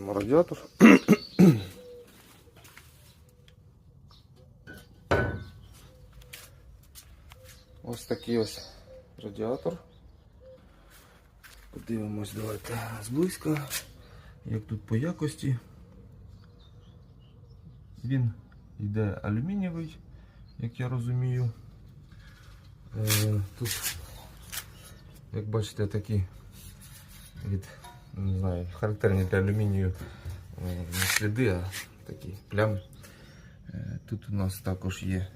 Знімаємо радіатор. Ось такий ось радіатор. Подивимось, давайте зблизька. Як тут по якості. Він йде алюмінієвий, як я розумію. Е, Тут, як бачите, такі від, не знаю, характерні для алюмінію е, не сліди, а такі плями. Е, Тут у нас також є е,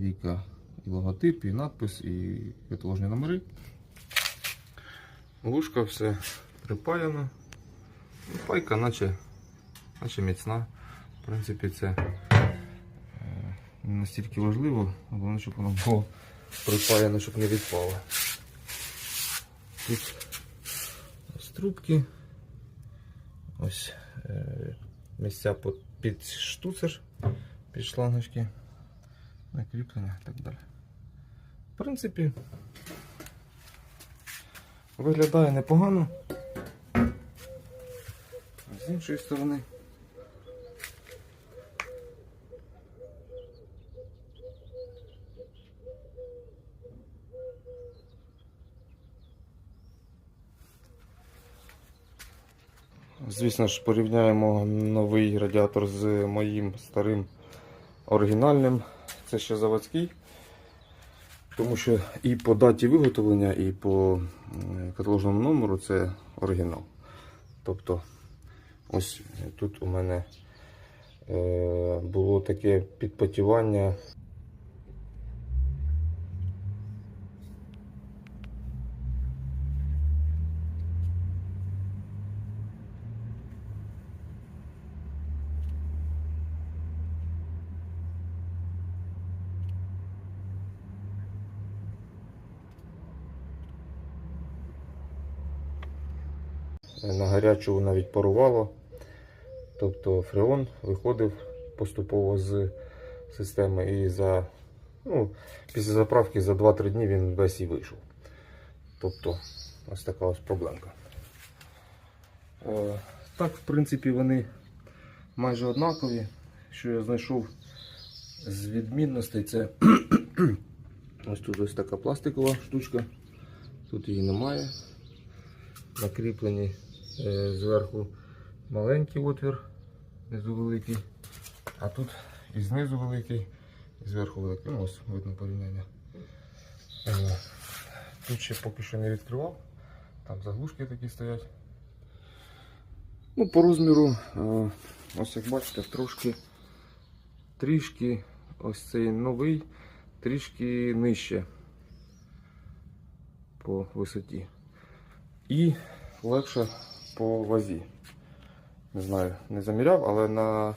віка і логотип, і надпис, і каталожні номери. Вушка все припаяно. Ну, Пайка наче, наче міцна. В принципі, це не настільки важливо, головне, щоб воно було припаяно, щоб не відпало. Тут трубки, ось е, місця під, штуцер, під шлангочки, накріплення і так далі. В принципі, виглядає непогано. З іншої сторони. Звісно ж, порівняємо новий радіатор з моїм старим оригінальним. Це ще заводський. Тому що і по даті виготовлення, і по каталожному номеру це оригінал. Тобто, ось тут у мене е, було таке підпотівання. На гарячу навіть парувало. Тобто фреон виходив поступово з системи і за, ну, після заправки за 2-3 дні він весь і вийшов. Тобто ось така ось проблемка. Е, так, в принципі, вони майже однакові. Що я знайшов з відмінностей, це ось тут ось така пластикова штучка. Тут її немає. Накріплені зверху маленький отвір, знизу великий, а тут і знизу великий, і зверху великий. Ну, ось видно порівняння. Е, Тут ще поки що не відкривав, там заглушки такі стоять. Ну, по розміру, е, ось як бачите, трошки трішки ось цей новий, трішки нижче по висоті. І легше по вазі. Не знаю, не заміряв, але на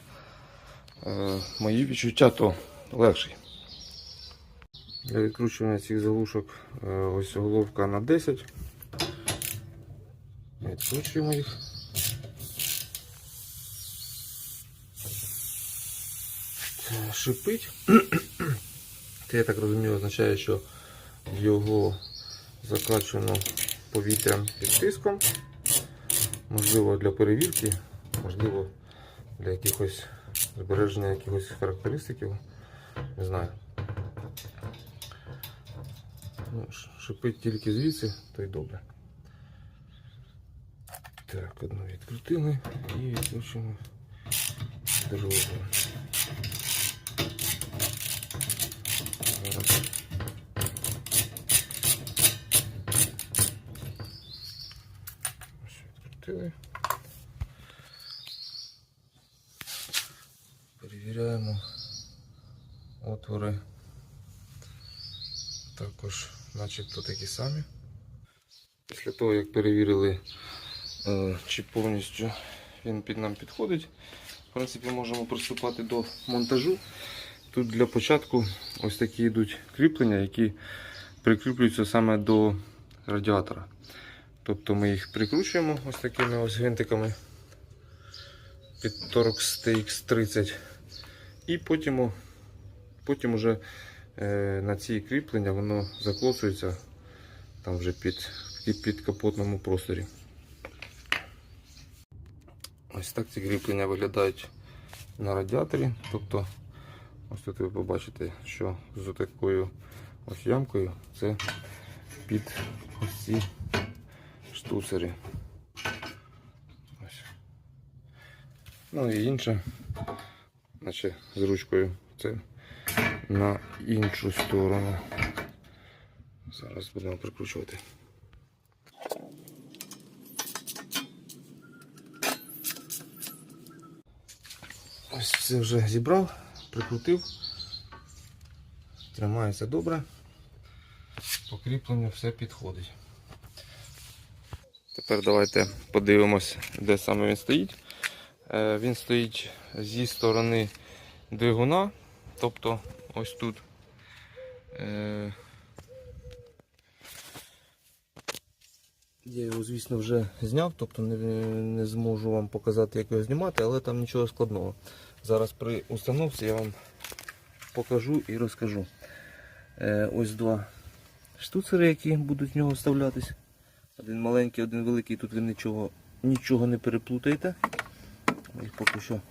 е, мої відчуття то легший. Для відкручування цих заглушок е, ось головка на 10. Відкручуємо їх. Шипить. Це, я так розумію, означає, що його закачано повітрям під тиском. Можливо, для перевірки, можливо, для якихось збереження якихось характеристиків. Не знаю. Ну, шипить тільки звідси, то й добре. Так, одну відкрутили і відключимо другу. Зараз. Ось відкрутили. Перевіряємо отвори. Також начебто такі самі. Після того, як перевірили, е, чи повністю він під нам підходить, в принципі, можемо приступати до монтажу. Тут для початку ось такі йдуть кріплення, які прикріплюються саме до радіатора. Тобто ми їх прикручуємо ось такими ось гвинтиками під Torx TX30 і потім, потім уже е, на ці кріплення воно заклоцується там вже під, під, капотному просторі. Ось так ці кріплення виглядають на радіаторі. Тобто, ось тут ви побачите, що з такою ось ямкою це під ось ці штуцери. Ось. Ну і інше, наче з ручкою, це на іншу сторону. Зараз будемо прикручувати. Ось все вже зібрав, прикрутив. Тримається добре. Покріплення все підходить. Тепер давайте подивимось, де саме він стоїть. Е, Він стоїть зі сторони двигуна, тобто ось тут. Е, Я його, звісно, вже зняв, тобто не, не зможу вам показати, як його знімати, але там нічого складного. Зараз при установці я вам покажу і розкажу. Е, ось два штуцери, які будуть в нього вставлятись. Один маленький, один великий, тут ви нічого, нічого не переплутаєте. Ми їх поки що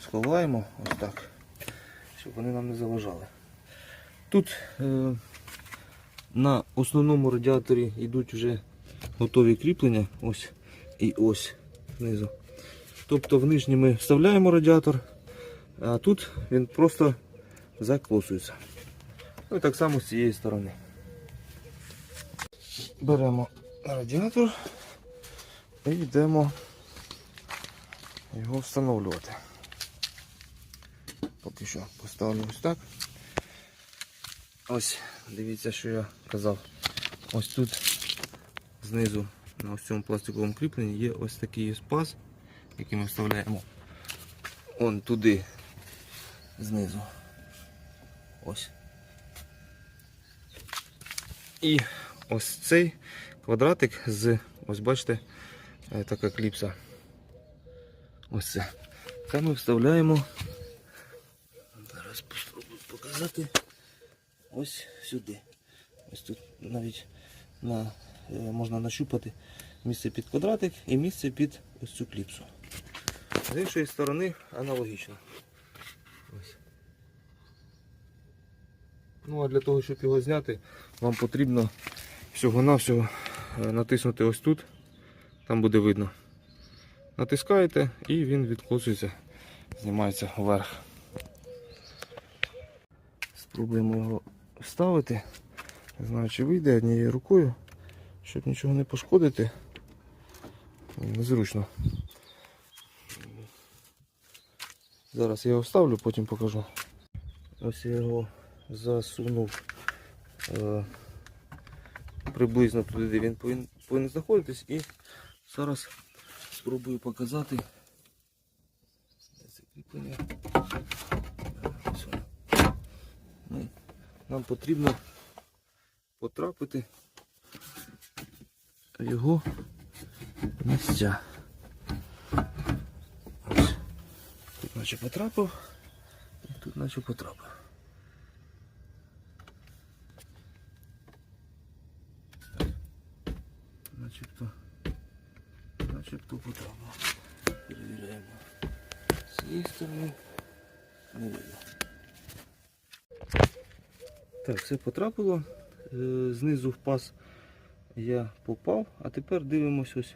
сховаємо ось так, щоб вони нам не заважали. Тут е, на основному радіаторі йдуть вже готові кріплення, ось і ось знизу. Тобто в нижній ми вставляємо радіатор, а тут він просто заклосується. Ну і так само з цієї сторони. Беремо радіатор і йдемо його встановлювати. Поки що поставлю ось так. Ось, дивіться, що я казав. Ось тут знизу на ось цьому пластиковому кріпленні є ось такий паз, який ми вставляємо он туди знизу. Ось. І ось цей квадратик з, ось бачите, е, така кліпса. Ось це. Це ми вставляємо. Зараз спробую показати. Ось сюди. Ось тут навіть на, е, можна нащупати місце під квадратик і місце під ось цю кліпсу. З іншої сторони аналогічно. Ось. Ну а для того, щоб його зняти, вам потрібно всього-навсього натиснути ось тут, там буде видно. Натискаєте і він відкочується, знімається вверх. Спробуємо його вставити. Не знаю, чи вийде однією рукою, щоб нічого не пошкодити. Незручно. Зараз я його вставлю, потім покажу. Ось я його засунув е, приблизно туди, де він повинен, повинен знаходитись. І зараз спробую показати. Це кріплення? Нам потрібно потрапити в його місця. Ось. Тут наче потрапив, тут наче потрапив. Начебто, начебто потрапив. Перевіряємо. З цієї сторони не видно. Так, все потрапило. Е, Знизу в паз я попав, а тепер дивимось ось.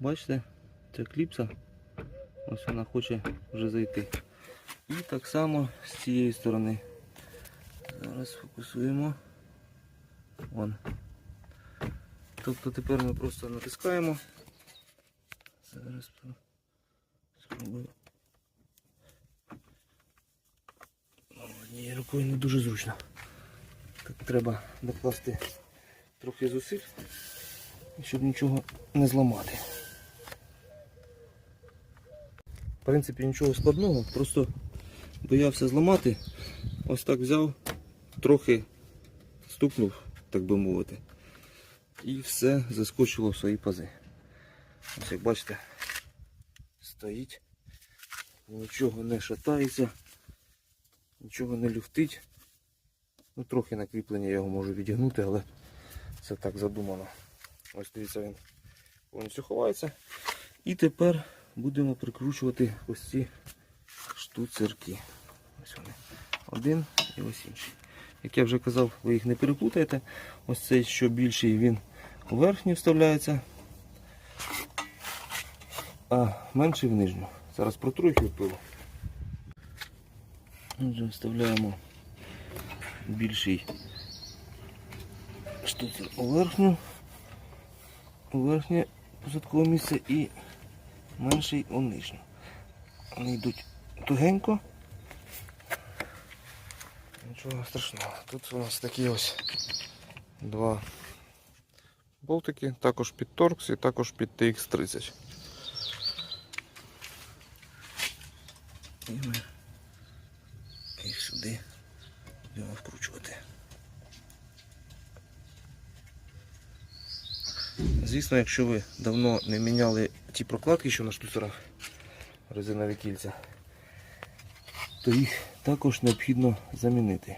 Бачите, ця кліпса. Ось вона хоче вже зайти. І так само з цієї сторони. Зараз фокусуємо. Вон. Тобто тепер ми просто натискаємо. Зараз спро- спробую. Однією рукою не дуже зручно. Треба докласти трохи зусиль, щоб нічого не зламати. В принципі, нічого складного, просто боявся зламати. Ось так взяв, трохи стукнув, так би мовити. І все заскочило в свої пази. Ось як бачите, стоїть, нічого не шатається, нічого не люфтить. Ну, трохи на кріплення я його можу відігнути, але це так задумано. Ось дивіться, він повністю ховається. І тепер будемо прикручувати ось ці штуцерки. Ось вони. Один і ось інший. Як я вже казав, ви їх не переплутаєте. Ось цей, що більший, він у верхню вставляється, а менший в нижню. Зараз протру їх від вставляємо більший штуцер у верхню, у верхнє посадкове місце і менший у нижню. Вони йдуть тугенько. Нічого страшного. Тут у нас такі ось два болтики, також під торкс і також під TX30. І ми їх сюди будемо вкручувати. Звісно, якщо ви давно не міняли ті прокладки, що на штуцерах резинові кільця, то їх також необхідно замінити.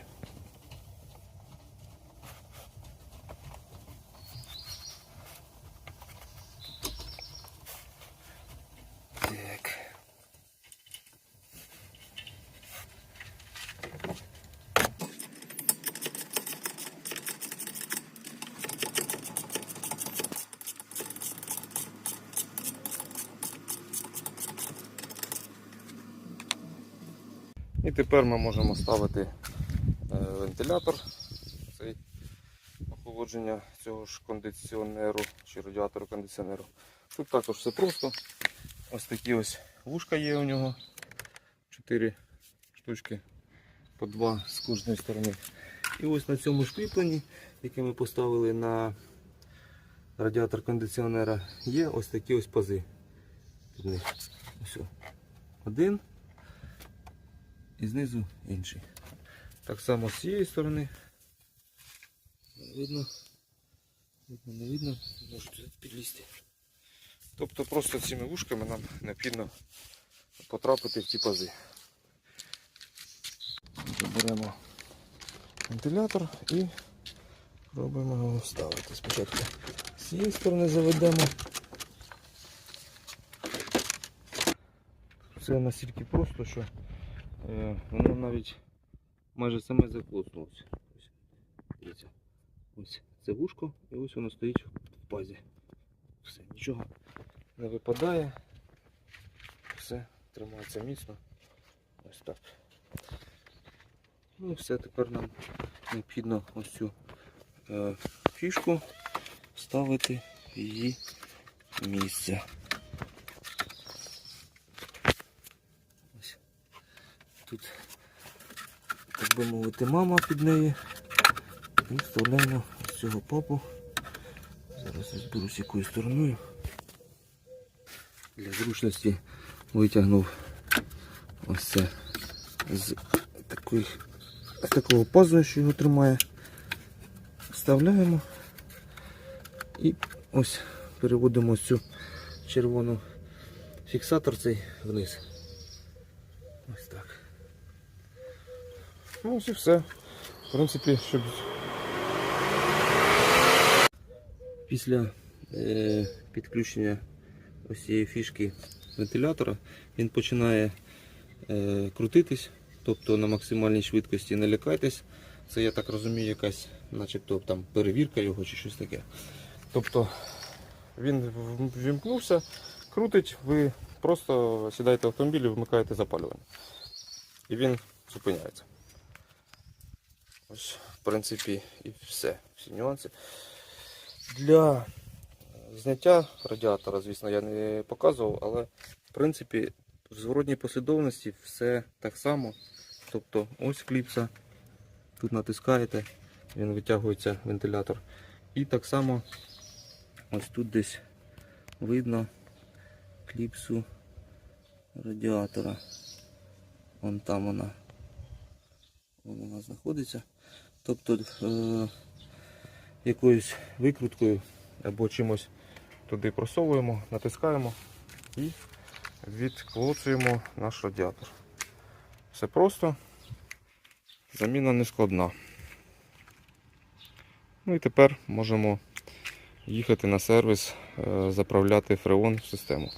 Тепер ми можемо ставити е, вентилятор, цей охолодження цього ж кондиціонеру чи радіатору кондиціонеру. Тут також все просто. Ось такі ось вушка є у нього. Чотири штучки по два з кожної сторони. І ось на цьому ж кріпленні, яке ми поставили на радіатор кондиціонера, є ось такі ось пази. Ось. Один і знизу інший. Так само з цієї сторони. Видно. Видно, не видно, можете підлізти. Тобто просто цими вушками нам необхідно потрапити в ті пази. Беремо вентилятор і пробуємо його вставити. Спочатку з цієї сторони заведемо. Це настільки просто, що воно навіть майже саме заклоснулося. Ось це вушко і ось воно стоїть в пазі. Все, нічого не випадає. Все тримається міцно. Ось так. Ну і все, тепер нам необхідно ось цю е, фішку вставити в її місце. Ось. Тут, так би мовити, мама під неї. І вставляємо з цього папу. Зараз я розберусь якою стороною. Для зручності витягнув ось це з такої, з такого пазу, що його тримає. Вставляємо і ось переводимо цю червону фіксатор цей вниз. Ось так. Ну ось і все. В принципі, щоб після е, підключення ось цієї фішки вентилятора він починає е, крутитись, тобто на максимальній швидкості не лякайтесь. Це я так розумію, якась начебто там перевірка його чи щось таке. Тобто він в- ввімкнувся, крутить, ви просто сідаєте в автомобіль і вмикаєте запалювання. І він зупиняється. Ось, в принципі, і все. Всі нюанси. Для зняття радіатора, звісно, я не показував, але в принципі в зворотній послідовності все так само. Тобто ось кліпса, тут натискаєте, він витягується вентилятор. І так само ось тут десь видно кліпсу радіатора. Вон там вона. Вон вона знаходиться. Тобто е, якоюсь викруткою або чимось туди просовуємо, натискаємо і відколоцуємо наш радіатор. Все просто, заміна не складна. Ну і тепер можемо їхати на сервіс, е, заправляти фреон в систему.